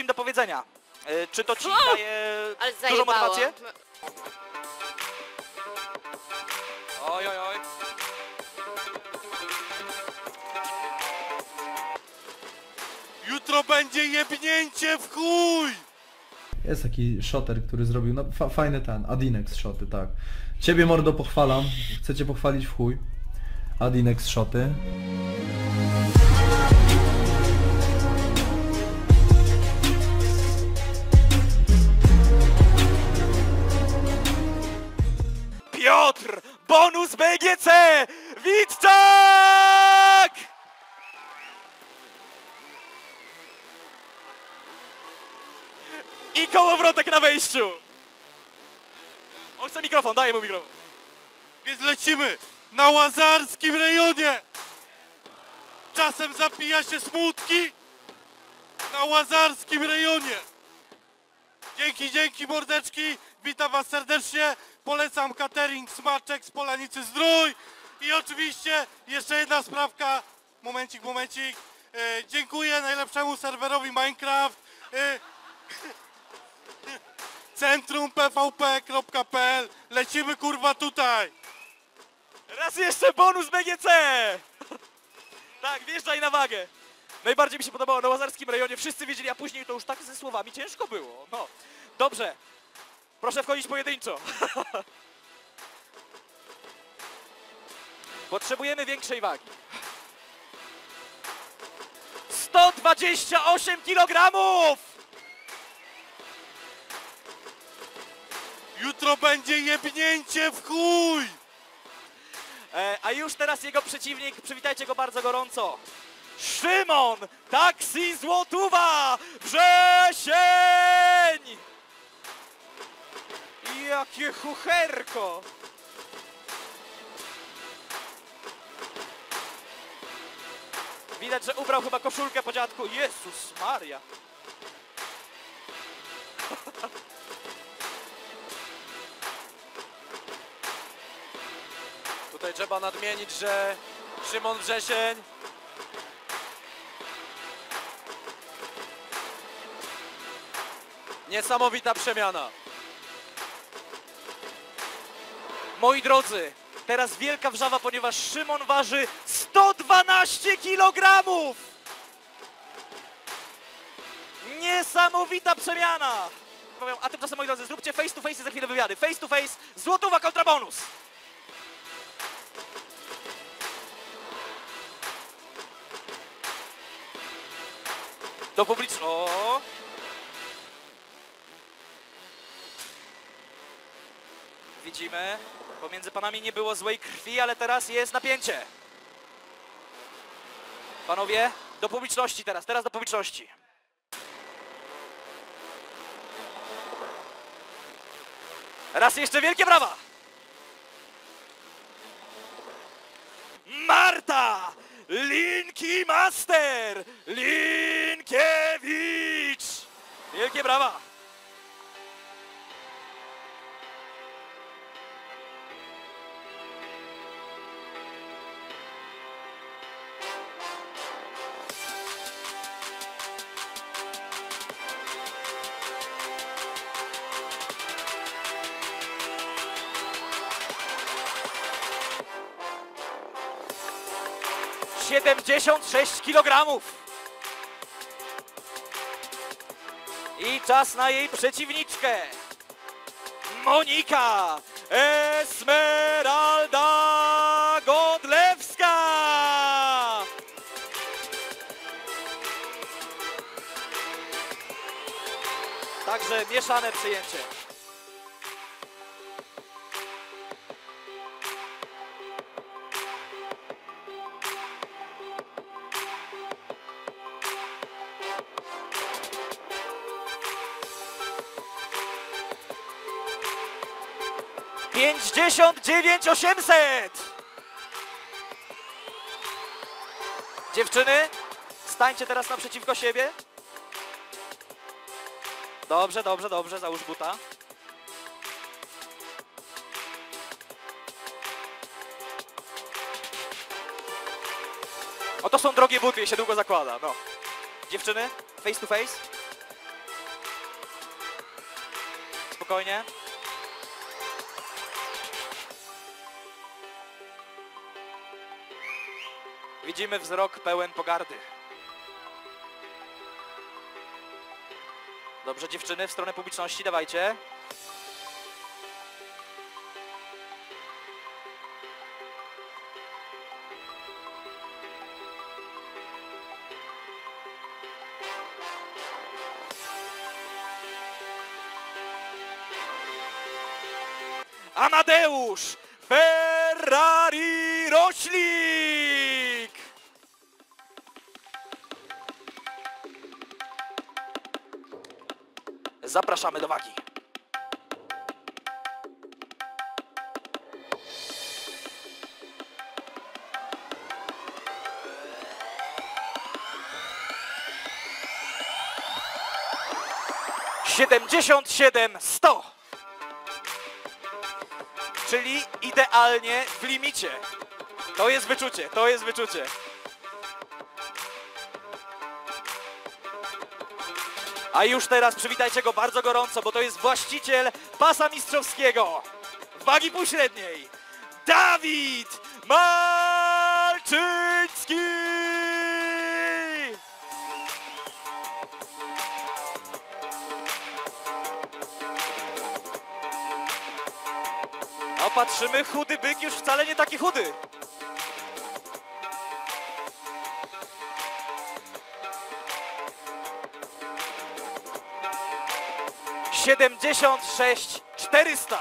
im do powiedzenia. E, Czy to ci O! daje Ale dużą zajebało. motywację? Oj, oj, oj. Jutro będzie jebnięcie w chuj! Jest taki shoter, który zrobił, no fa fajny ten, Adinex shoty, tak. Ciebie mordo pochwalam, chcę cię pochwalić w chuj. Adinex shoty. Bonus BGC! Witczak! I kołowrotek na wejściu! On chce mikrofon, daję mu mikrofon. Więc lecimy na łazarskim rejonie! Czasem zapija się smutki na łazarskim rejonie! Dzięki, dzięki mordeczki! Witam was serdecznie! Polecam catering Smaczek z Polanicy Zdrój! I oczywiście jeszcze jedna sprawka, momencik, momencik. E, dziękuję najlepszemu serwerowi Minecraft. E, Centrum pvp.pl Lecimy kurwa tutaj! Raz jeszcze bonus BGC! tak, wjeżdżaj na wagę. Najbardziej mi się podobało na łazarskim rejonie. Wszyscy wiedzieli, a później to już tak ze słowami ciężko było. No, dobrze. Proszę wchodzić pojedynczo. Potrzebujemy większej wagi. 128 kg! Jutro będzie jebnięcie w chuj! E, a już teraz jego przeciwnik, przywitajcie go bardzo gorąco. Szymon Taksi Złotuwa Wrzesień! Jakie chucherko! Widać, że ubrał chyba koszulkę po dziadku. Jezus Maria! Tutaj trzeba nadmienić, że Szymon Wrzesień Niesamowita przemiana. Moi drodzy, teraz wielka wrzawa, ponieważ Szymon waży 112 kg! Niesamowita przemiana! A tymczasem, moi drodzy, zróbcie face to face za chwilę wywiady. Face to face, złotowa kontra bonus! Do publiczności. Widzimy, pomiędzy panami nie było złej krwi, ale teraz jest napięcie. Panowie, do publiczności teraz, teraz do publiczności. Raz jeszcze wielkie brawa! Marta! Linki Master! Linkiewicz! Wielkie brawa! Siedemdziesiąt sześć kilogramów. I czas na jej przeciwniczkę. Monika Esmeralda Godlewska. Także mieszane przyjęcie. Pięćdziesiąt dziewięć osiemset. Dziewczyny, stańcie teraz naprzeciwko siebie. Dobrze, dobrze, dobrze, załóż buta. O, to są drogie buty, się długo zakłada, no. Dziewczyny, face to face. spokojnie. Widzimy wzrok pełen pogardy. Dobrze, dziewczyny, w stronę publiczności, dawajcie. Amadeusz Ferrari Roślik! Zapraszamy do wagi. Siedemdziesiąt siedem sto. Czyli idealnie w limicie. To jest wyczucie, to jest wyczucie. A już teraz przywitajcie go bardzo gorąco, bo to jest właściciel pasa mistrzowskiego wagi półśredniej. Dawid Malczyński! No patrzymy, chudy byk już wcale nie taki chudy. Siedemdziesiąt sześć czterysta.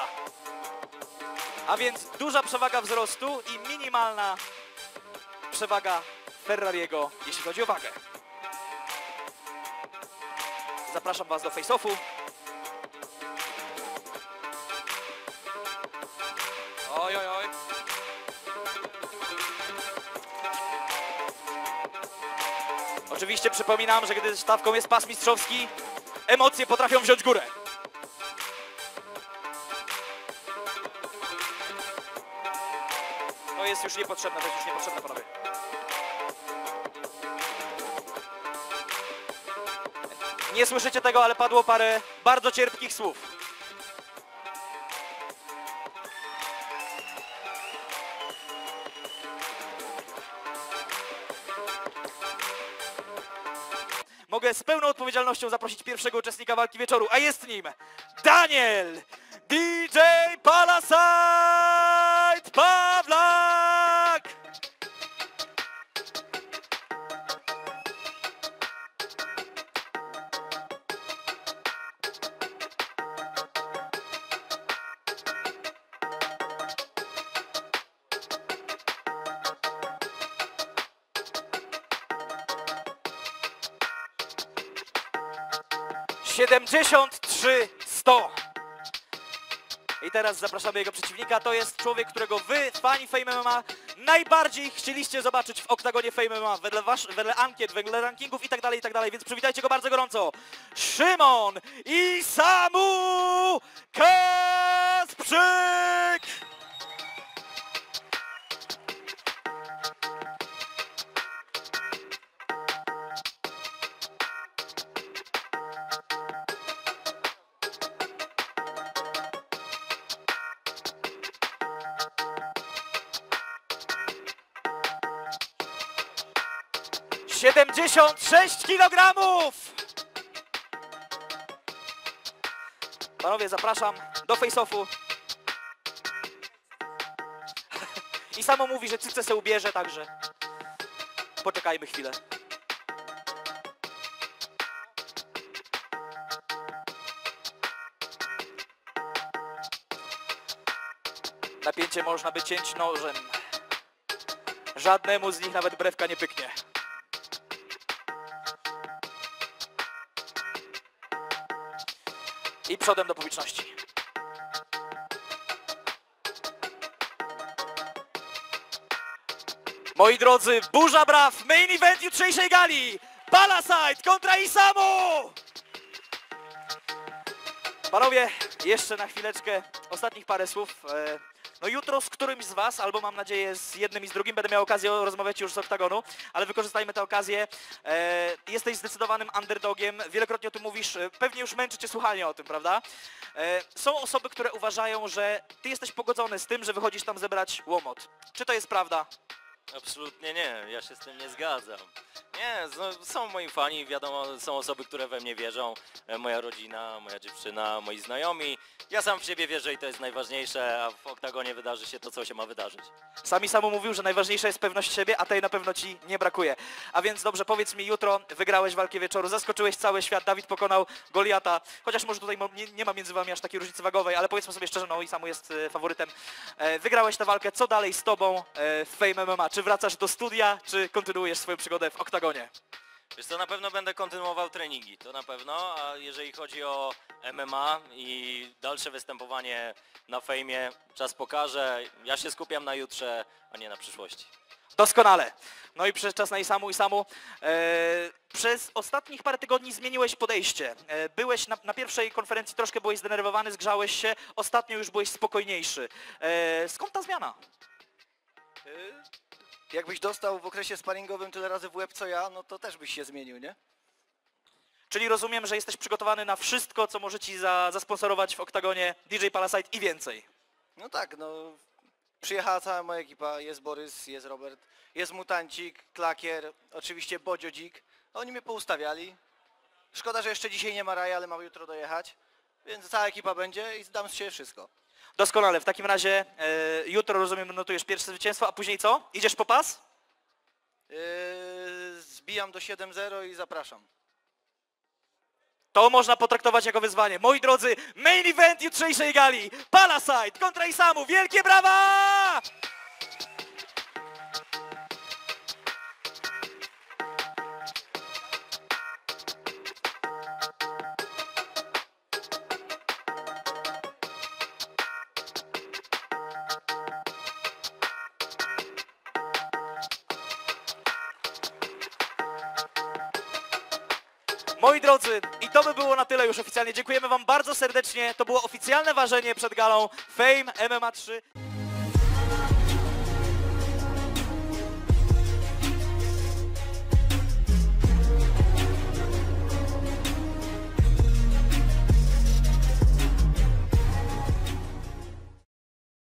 A więc duża przewaga wzrostu i minimalna przewaga Ferrariego, jeśli chodzi o wagę. Zapraszam Was do face-offu. Oj, oj, oj. Oczywiście przypominam, że gdy stawką jest pas mistrzowski, emocje potrafią wziąć górę. jest już niepotrzebne, to jest już niepotrzebne, panowie. Nie słyszycie tego, ale padło parę bardzo cierpkich słów. Mogę z pełną odpowiedzialnością zaprosić pierwszego uczestnika walki wieczoru, a jest nim Daniel DJ Palasite Paw 73-100. I teraz zapraszamy jego przeciwnika. To jest człowiek, którego wy, fani Fame MMA, najbardziej chcieliście zobaczyć w oktagonie Fame MMA. Wedle, wasz, wedle ankiet, wedle rankingów i tak dalej, i tak dalej. Więc przywitajcie go bardzo gorąco. Szymon i Samu Kasprzyk! Siedemdziesiąt sześć kilogramów! Panowie, zapraszam do face-offu. I samo mówi, że cyce se ubierze, także poczekajmy chwilę. Napięcie można by cięć nożem. Żadnemu z nich nawet brewka nie pyknie. I przodem do publiczności. Moi drodzy, burza braw, main event jutrzejszej gali! Palasite kontra Isamu! Panowie, jeszcze na chwileczkę, ostatnich parę słów. No jutro z którymś z was, albo mam nadzieję z jednym i z drugim, będę miał okazję rozmawiać już z Oktagonu, ale wykorzystajmy tę okazję. E, jesteś zdecydowanym underdogiem, wielokrotnie o tym mówisz, e, pewnie już męczy cię słuchanie o tym, prawda? E, są osoby, które uważają, że ty jesteś pogodzony z tym, że wychodzisz tam zebrać łomot. Czy to jest prawda? Absolutnie nie, ja się z tym nie zgadzam. Nie, no, są moi fani, wiadomo, są osoby, które we mnie wierzą, e, moja rodzina, moja dziewczyna, moi znajomi. Ja sam w siebie wierzę i to jest najważniejsze, a w oktagonie wydarzy się to, co się ma wydarzyć. Sami Samu mówił, że najważniejsza jest pewność siebie, a tej na pewno ci nie brakuje. A więc dobrze, powiedz mi, jutro wygrałeś walkę wieczoru, zaskoczyłeś cały świat, Dawid pokonał Goliata, chociaż może tutaj nie, nie ma między wami aż takiej różnicy wagowej, ale powiedzmy sobie szczerze, no i Samu jest e, faworytem. E, wygrałeś tę walkę, co dalej z tobą w Fame MMA? Czy wracasz do studia, czy kontynuujesz swoją przygodę w oktagonie? Wiesz co, na pewno będę kontynuował treningi, to na pewno, a jeżeli chodzi o MMA i dalsze występowanie na fejmie, czas pokaże. Ja się skupiam na jutrze, a nie na przyszłości. Doskonale. No i przez czas na Isamu. Isamu, e, przez ostatnich parę tygodni zmieniłeś podejście. E, byłeś na, na pierwszej konferencji, troszkę byłeś zdenerwowany, zgrzałeś się, ostatnio już byłeś spokojniejszy. E, skąd ta zmiana? Jakbyś dostał w okresie sparingowym tyle razy w łeb co ja, no to też byś się zmienił, nie? Czyli rozumiem, że jesteś przygotowany na wszystko, co może ci za, zasponsorować w oktagonie DJ Palasite i więcej. No tak, no przyjechała cała moja ekipa, jest Borys, jest Robert, jest Mutancik, Klakier, oczywiście Bodzio Dzik. Oni mnie poustawiali. Szkoda, że jeszcze dzisiaj nie ma Raja, ale mam jutro dojechać. Więc cała ekipa będzie i dam z siebie wszystko. Doskonale. W takim razie e, jutro, rozumiem, notujesz pierwsze zwycięstwo, a później co? Idziesz po pas? Yy, zbijam do 7-0 i zapraszam. To można potraktować jako wyzwanie. Moi drodzy, main event jutrzejszej gali. Palasite kontra Isamu. Wielkie brawa! Moi drodzy, i to by było na tyle już oficjalnie. Dziękujemy Wam bardzo serdecznie. To było oficjalne ważenie przed galą Fame MMA 3.